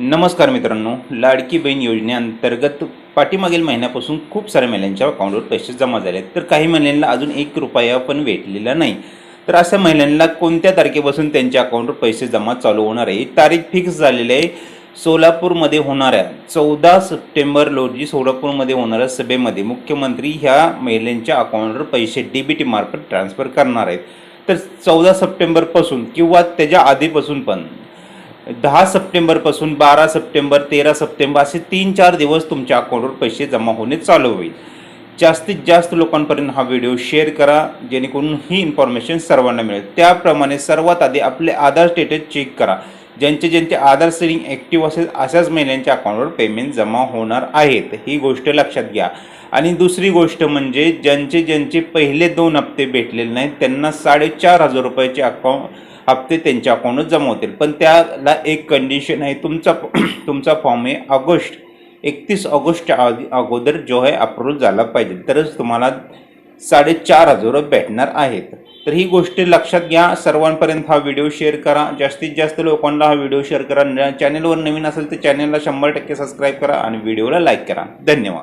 नमस्कार मित्रांनो लाडकी बहीण योजनेअंतर्गत पाठीमागील महिन्यापासून खूप साऱ्या महिलांच्या अकाउंटवर पैसे जमा झाले आहेत तर काही महिलांना अजून एक रुपया पण भेटलेला नाही. तर अशा महिलांना कोणत्या तारखेपासून त्यांच्या अकाउंटवर पैसे जमा चालू होणार आहे? ही तारीख फिक्स झालेली आहे. सोलापूरमध्ये होणाऱ्या चौदा सप्टेंबर रोजी सोलापूरमध्ये होणाऱ्या सभेमध्ये मुख्यमंत्री ह्या महिलांच्या अकाउंटवर पैसे डी बी टी मार्फत ट्रान्सफर करणार आहेत. तर चौदा सप्टेंबरपासून किंवा त्याच्या आधीपासून पण दहा सप्टेंबरपासून बारा सप्टेंबर तेरा सप्टेंबर असे तीन चार दिवस तुमच्या अकाउंटवर पैसे जमा होणे चालू होईल. जास्तीत जास्त लोकांपर्यंत हा व्हिडिओ शेअर करा जेणेकरून ही इन्फॉर्मेशन सर्वांना मिळेल. त्याप्रमाणे सर्वात आधी आपले आधार स्टेटस चेक करा. ज्यांचे ज्यांचे आधार सेविंग ॲक्टिव्ह असेल अशाच महिन्यांच्या अकाउंटवर पेमेंट जमा होणार आहेत. ही गोष्ट लक्षात घ्या. आणि दुसरी गोष्ट म्हणजे ज्यांचे ज्यांचे पहिले दोन हप्ते भेटलेले नाहीत त्यांना साडेचार हजार रुपयाचे अकाउंट हप्ते त्यांच्या अकाउंटवर जमा होतील. पण त्याला एक कंडिशन आहे तुमचा तुमचा फॉर्म आहे ऑगस्ट एकतीस ऑगस्ट अगोदर जो आहे अप्रूव्ह झाला पाहिजे. तरच तुम्हाला साडेचार हजार भेटणार आहेत. तर ही गोष्ट लक्षात घ्या. सर्वांपर्यंत हा व्हिडिओ शेअर करा. जास्तीत जास्त लोकांना हा व्हिडिओ शेअर करा. चॅनलवर नवीन असेल तर चॅनलला शंभर टक्के सबस्क्राईब करा आणि व्हिडिओला लाईक करा. धन्यवाद.